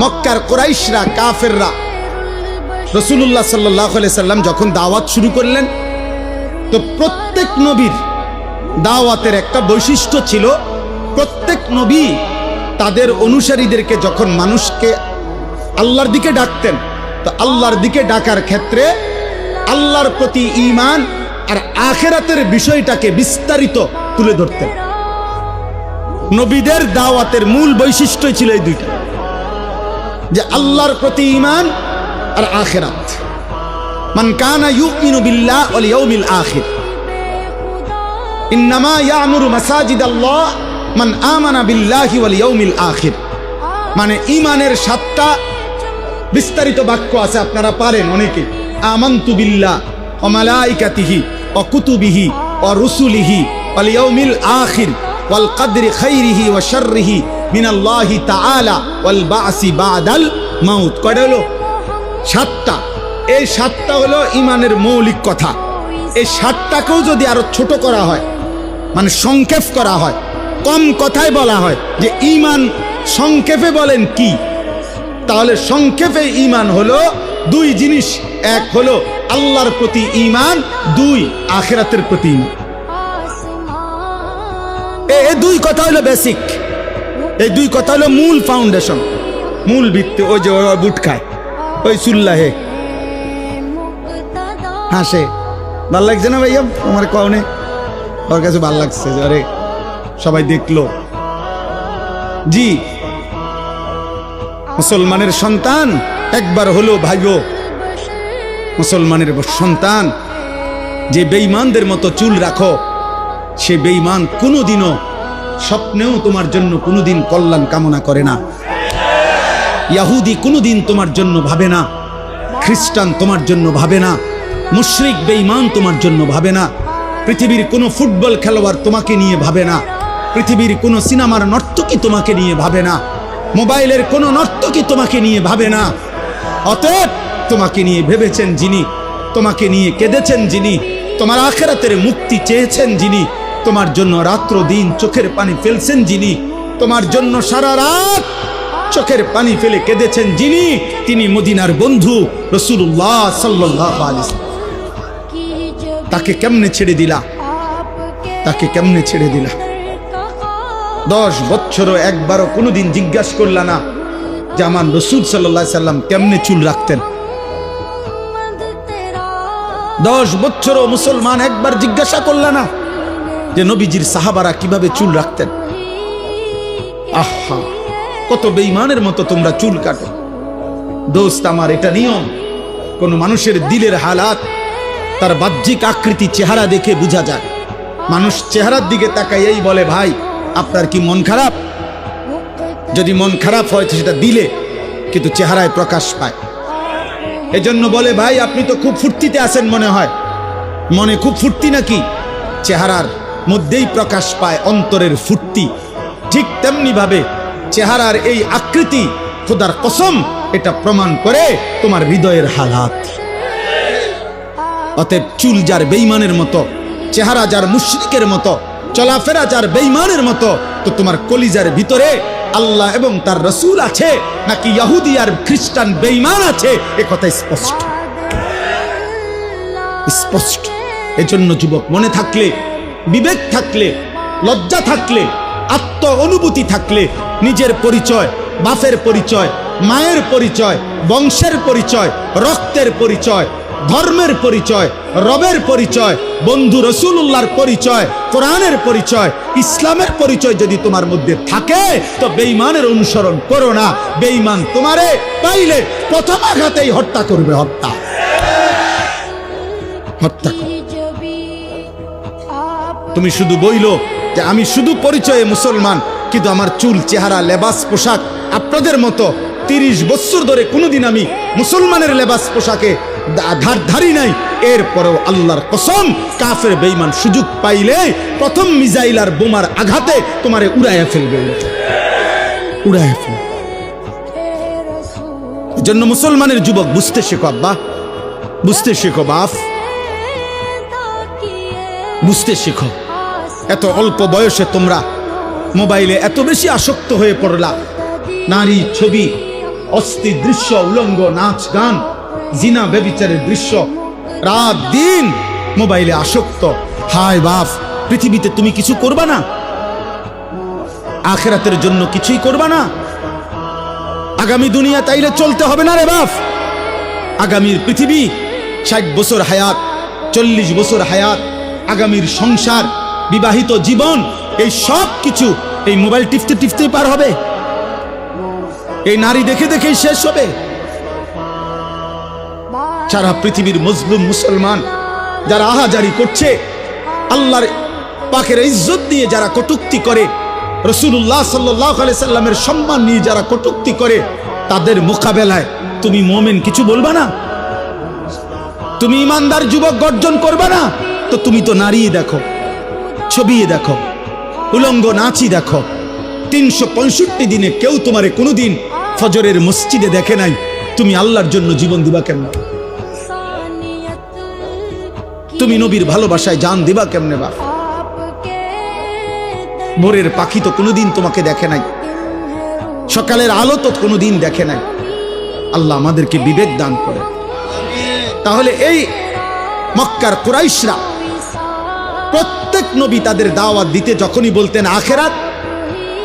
মক্কার কোরাইশরা, কাফেররা। রসুল্লাহ সাল্লাহ সাল্লাম যখন দাওয়াত শুরু করলেন, তো প্রত্যেক নবীর দাওয়াতের একটা বৈশিষ্ট্য ছিল, প্রত্যেক নবী তাদের অনুসারীদেরকে যখন মানুষকে আল্লাহর দিকে ডাকতেন, তো আল্লাহর দিকে ডাকার ক্ষেত্রে আল্লাহর প্রতি ঈমান আর আখেরাতের বিষয়টাকে বিস্তারিত তুলে ধরতেন। নবীদের দাওয়াতের মূল বৈশিষ্ট্যই ছিল এই দুইটা। যে আল্লাহর প্রতি ঈমান আর আখেরাত। মান কানা ইউমিনু বিল্লাহ ওয়াল ইয়াউমিল আখির। ইন্নামা ইয়ামুরু মাসাজিদ আল্লাহ মান আমানা বিল্লাহি ওয়াল ইয়াউমিল আখির। মানে ঈমানের সাতটা বিস্তারিত বাক্য আছে, আপনারা পারেন অনেকে। আমান্তু বিল্লাহ ও মালাইকাতিহি ও কুতুবিহি ও রুসুলিহি ওয়াল ইয়াউমিল আখির ওয়াল কদরি খাইরিহি ওয়া শাররিহি সাতটা। এই সাতটা হলো ইমানের মৌলিক কথা। এই সাতটাকেও যদি আরও ছোট করা হয় মানে সংক্ষেপ করা হয়, কম কথায় বলা হয় যে ইমান সংক্ষেপে বলেন কি? তাহলে সংক্ষেপে ইমান হলো দুই জিনিস। এক হলো আল্লাহর প্রতি ইমান দুই আখেরাতের প্রতি ইমান এ- দুই কথা হলো বেসিক এই দুই কথা হলো মূল ফাউন্ডেশন মূল ভিত্তি, ওই যে বুট খায় ওই সুল্লাহে হাসে। ভালো লাগছে না ভাইয়া? আমার কওনে ওর কাছে ভালো লাগছে আরে, সবাই দেখল। জি। মুসলমানের সন্তান, একবার হলো ভাইও মুসলমানের সন্তান, যে বেঈমানদের মতো চুল রাখো, সে বেঈমান কোনোদিনও স্বপ্নেও তোমার জন্য কোনোদিন কল্যাণ কামনা করে না। ইয়াহুদি কোনোদিন তোমার জন্য ভাবে না। খ্রিস্টান তোমার জন্য ভাবে না। মুশরিক, বেঈমান তোমার জন্য ভাবে না। পৃথিবীর কোনো ফুটবল খেলোয়াড় তোমাকে নিয়ে ভাবে না। পৃথিবীর কোনো সিনেমার নর্তকী তোমাকে নিয়ে ভাবে না। মোবাইলের কোনো নর্তকী তোমাকে নিয়ে ভাবে না। অতএব তোমাকে নিয়ে ভেবেছেন যিনি, তোমাকে নিয়ে কেঁদেছেন যিনি, তোমার আখেরাতের মুক্তি চেয়েছেন যিনি তোমার জন্য রাত্র দিন চোখের পানি ফেলছেন যিনি, তোমার জন্য সারা রাত চোখের পানি ফেলে কেঁদেছেন যিনি, তিনি মদিনার বন্ধু রসুল্লাহ সাল্লাহ তাকে কেমনে ছেড়ে দিলা? তাকে কেমনে ছেড়ে দিলা? দশ বছরও একবারও কোনোদিন জিজ্ঞাসা করলা না যে আমার রসুল সাল্লাহ সাল্লাম কেমনে চুল রাখতেন। দশ বছরও মুসলমান একবার জিজ্ঞাসা করলা না যে নবীজির সাহাবারা কীভাবে চুল রাখতেন? আহা, কত বেইমানের মতো তোমরা চুল কাটো। দোস্ত, আমার এটা নিয়ম। কোন মানুষের দিলের হালাত, তার বাহ্যিক আকৃতি চেহারা দেখে বোঝা যায়। মানুষ চেহারার দিকে তাকাই এই বলে, ভাই, আপনার কি মন খারাপ? যদি মন খারাপ হয় সেটা দিলে, কিন্তু চেহারায় প্রকাশ পায়। এজন্য বলে, ভাই, আপনি তো খুব ফুর্তিতে আছেন মনে হয়। মনে খুব ফুর্তি নাকি? চেহারার মধ্যেই প্রকাশ পায় অন্তরের ফুর্তি। ঠিক তেমনি ভাবে চেহারার এই আকৃতি, খোদার কসম, এটা প্রমাণ করে তোমার হৃদয়ের হালাত। অতএব চুল যার বেইমানের মতো, চেহারা যার মুশরিকের মতো, চলাফেরা যার বেইমানের মতো, তো তোমার কলিজার ভিতরে আল্লাহ এবং তার রসুল আছে, নাকি ইয়াহুদি আর খ্রিস্টান বেইমান আছে, এ কথা স্পষ্ট। স্পষ্ট। এজন্য যুবক মনে থাকলে বিবেক থাকলে, লজ্জা থাকলে আত্ম অনুভূতি থাকলে, নিজের পরিচয়, বাপের পরিচয়, মায়ের পরিচয়, বংশের পরিচয়, রক্তের পরিচয়, ধর্মের পরিচয়, রবের পরিচয়, বন্ধু রসুল্লাহর পরিচয়, কোরআনের পরিচয়, ইসলামের পরিচয় যদি তোমার মধ্যে থাকে, তো বেইমানের অনুসরণ করো না। বেইমান তোমারে পাইলে প্রথম আঘাতেই হত্যা করবে, হত্যা। হত্যা তুমি শুধু বইলো যে আমি শুধু পরিচয়ে মুসলমান, কিন্তু আমার চুল, চেহারা, লেবাস, পোশাক আপনাদের মতো তিরিশ বছর ধরে কোনোদিন আমি মুসলমানের লেবাস, পোশাকে দা- ধার ধারি নাই। এরপরেও আল্লাহর কসম, কাফের বেইমান সুযোগ পাইলে প্রথম মিজাইল আর বোমার আঘাতে তোমারে উড়াইয়া ফেলবে। উড়াইয়া ফেলবে। জন্য মুসলমানের যুবক, বুঝতে শেখো আব্বা। বুঝতে শেখো বাপ। বুঝতে শেখো। এত অল্প বয়সে তোমরা মোবাইলে এত বেশি আসক্ত হয়ে পড়লা। নারী ছবি অস্থির দৃশ্য, উলঙ্গ নাচ গান, জিনা বেবিচারের দৃশ্য, রাত দিন মোবাইলে আসক্ত। হায় বাপ, পৃথিবীতে তুমি কিছু করবা না? আখেরাতের জন্য কিছুই করবা না? আগামী দুনিয়া তাইলে চলতে হবে না রে বাপ? আগামীর পৃথিবী, ষাট বছর হায়াত, চল্লিশ বছর হায়াত, আগামীর সংসার বিবাহিত জীবন, এই সব কিছু এই মোবাইল টিপতে টিপতেই পার হবে। এই নারী দেখে দেখেই শেষ হবে। সারা পৃথিবীর মজলুম মুসলমান যারা আহাজারি করছে, আল্লাহর পাকের ইজ্জত দিয়ে যারা কটুক্তি করে রসুল্লাহ সাল্লাহ সাল্লামের সম্মান নিয়ে যারা কটুক্তি করে, তাদের মোকাবেলায় তুমি মোমেন কিছু বলবা না? তুমি ইমানদার যুবক গর্জন করবা না? তো তুমি তো নারী দেখো। ছবি দেখো। উলঙ্গ নাচি দেখো। তিনশো পঁয়ষট্টি দিনে কেউ তোমারে কোনোদিন ফজরের মসজিদে দেখে নাই। তুমি আল্লাহর জন্য জীবন দিবা কেমন? তুমি নবীর ভালোবাসায় জান দিবা কেমনে বা ভোরের পাখি তো কোনোদিন তোমাকে দেখে নাই। সকালের আলো তো কোনোদিন দেখে নাই। আল্লাহ আমাদেরকে বিবেক দান করে। তাহলে এই মক্কার কুরাইশরা প্রত্যেক নবী তাদের দাওয়াত দিতে যখনই বলতেন আখেরাত,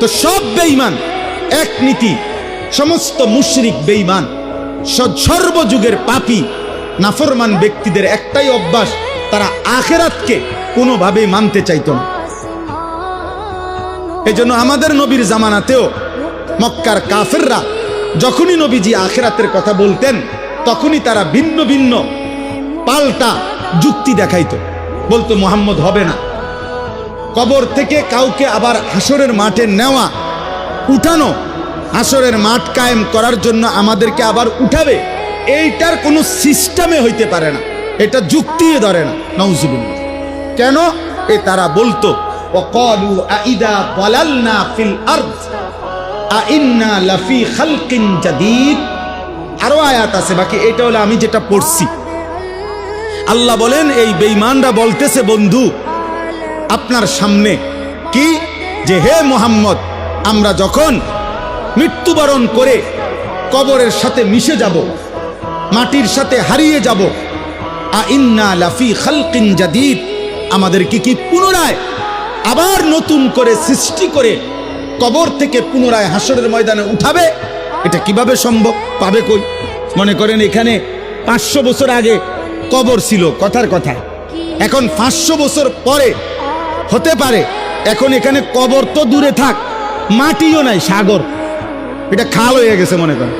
তো সব বেঈমান এক নীতি, সমস্ত মুশরিক বেঈমান সর্বযুগের পাপি, নাফরমান ব্যক্তিদের একটাই অভ্যাস, তারা আখেরাতকে কোনোভাবেই মানতে চাইত না। এজন্য আমাদের নবীর জামানাতেও মক্কার কাফেররা যখনই নবীজি আখেরাতের কথা বলতেন, তখনই তারা ভিন্ন ভিন্ন পাল্টা যুক্তি দেখাইতো। বলতো মোহাম্মদ হবে না কবর থেকে কাউকে আবার হাসরের মাঠে নেওয়া উঠানো হাসরের মাঠ কায়েম করার জন্য আমাদেরকে আবার উঠাবে এইটার কোনো সিস্টেমে হইতে পারে না এটা যুক্তি ধরে না নৌজুবিল্লাহ কেন এ তারা বলতো وقالوا أئذا ضللنا في الأرض أئنا لفي خلق جديد আরো আয়াত আছে বাকি এটা হলো আমি যেটা পড়ছি আল্লাহ বলেন, এই বেঈমানরা বলতেছে, বন্ধু, আপনার সামনে কি? যে হে মোহাম্মদ, আমরা যখন মৃত্যুবরণ করে কবরের সাথে মিশে যাব, মাটির সাথে হারিয়ে যাব, আ ইন্না লাফি খালকিন জাদিদ আমাদেরকে কি পুনরায় আবার নতুন করে সৃষ্টি করে কবর থেকে পুনরায় হাসরের ময়দানে উঠাবে? এটা কীভাবে সম্ভব? পাবে কই? মনে করেন এখানে পাঁচশো বছর আগে কবর ছিল, কথার কথা। এখন পাঁচশো বছর পরে হতে পারে। এখন এখানে কবর তো দূরে থাক, মাটিও নাই, সাগর। এটা খাল হয়ে গেছে, মনে করেন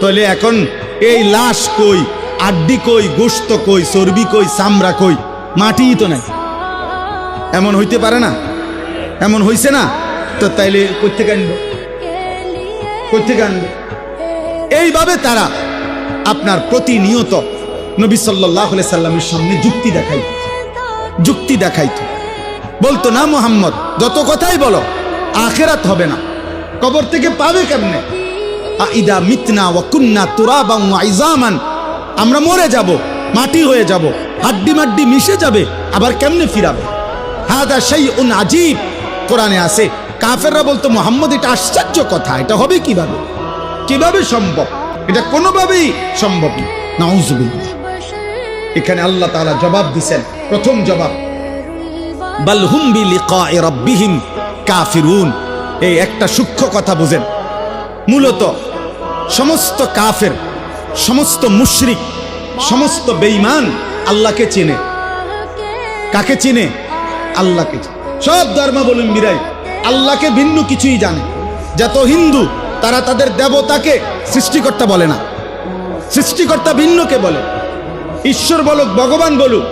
তাহলে এখন এই লাশ কই, আড্ডি কই গোস্ত কই, চর্বি কই, চামড়া কই, মাটিই তো নাই। এমন হইতে পারে না? এমন হইছে না? তো তাইলে কোথেকে আনব? কোথেকে আনব? এইভাবে তারা আপনার প্রতিনিয়ত নবী সাল্লাহ সাল্লামের সামনে যুক্তি দেখাইত। যুক্তি দেখাইত। বলতো, না মোহাম্মদ, যত কথাই বলো, আখেরাত হবে না। কবর থেকে পাবে কেমনে? আইদা মিতনা ওয়াকুন্না তুরাবাং আইজামান আমরা মরে যাব, মাটি হয়ে যাব, হাড্ডি মাড্ডি মিশে যাবে, আবার কেমনে ফিরাবে? হাদা সেই উন আজীব কোরআনে আছে, কাফেররা বলতো, মোহাম্মদ, এটা আশ্চর্য কথা, এটা হবে কীভাবে? কীভাবে সম্ভব? এটা কোনোভাবেই সম্ভব না। নাউজুবিল্লাহ। এখানে আল্লাহ তাআলা জবাব দিছেন। প্রথম জবাব এই একটা সূক্ষ্ম কথা বুঝেন। মূলত সমস্ত কাফের, সমস্ত মুশরিক, সমস্ত আল্লাহকে চেনে। কাকে চিনে? আল্লাহকে। সব ধর্মাবলম্বীরাই আল্লাহকে ভিন্ন কিছুই জানে। যত হিন্দু, তারা তাদের দেবতাকে সৃষ্টিকর্তা বলে না। সৃষ্টিকর্তা ভিন্নকে বলে। ঈশ্বর বলুক, ভগবান বলুক,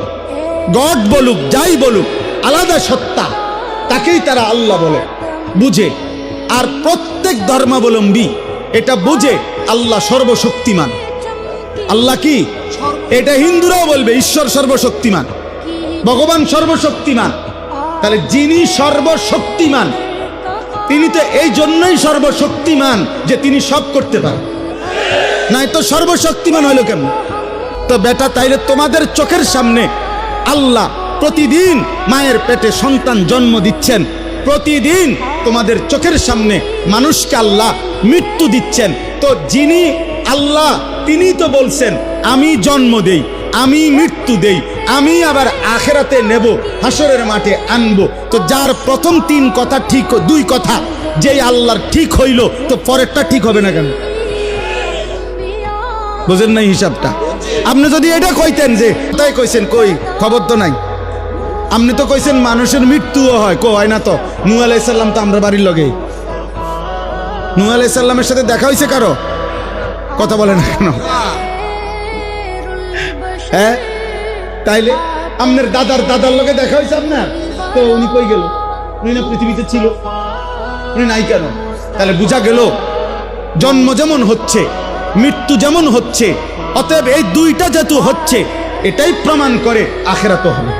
গড বলুক, যাই বলুক, আলাদা সত্তা, তাকেই তারা আল্লাহ বলে, বুঝে। আর প্রত্যেক ধর্মাবলম্বী এটা বুঝে, আল্লাহ সর্বশক্তিমান। আল্লাহ কি? এটা হিন্দুরাও বলবে, ঈশ্বর সর্বশক্তিমান। ভগবান সর্বশক্তিমান। তাহলে যিনি সর্বশক্তিমান, তিনি তো এই জন্যই সর্বশক্তিমান যে তিনি সব করতে পারেন। নাই তো সর্বশক্তিমান হইল কেমন? তো বেটা, তাইলে তোমাদের চোখের সামনে আল্লাহ প্রতিদিন মায়ের পেটে সন্তান জন্ম দিচ্ছেন। প্রতিদিন তোমাদের চোখের সামনে মানুষকে আল্লাহ মৃত্যু দিচ্ছেন। তো যিনি আল্লাহ, তিনি তো বলছেন, আমি জন্ম দেই, আমি মৃত্যু দেই, আমি আবার আখেরাতে নেব, হাসরের মাঠে আনব। তো যার প্রথম তিন কথা ঠিক, দুই কথা, যেই আল্লাহর ঠিক হইল, তো পরেরটা ঠিক হবে না কেন? বোঝেন নাই হিসাবটা? আপনি যদি এটা কইতেন যে, তাই কইছেন, কই? খবর তো নাই। আপনি তো কইছেন মানুষের মৃত্যুও হয় কো হয় না তো? নু আলাইসাল্লাম তো আমরা বাড়ির লগে নু আলাইসাল্লামের সাথে দেখা হয়েছে কারও? কথা বলে না কেন? হ্যাঁ? তাইলে আপনার দাদার দাদার লগে দেখা হয়েছে আপনার? তো উনি কই গেল? উনি না পৃথিবীতে ছিল? উনি নাই কেন? তাহলে বোঝা গেল, জন্ম যেমন হচ্ছে মৃত্যু যেমন হচ্ছে অতএব এই দুইটা জাতু হচ্ছে এটাই প্রমাণ করে আখেরাত হবে।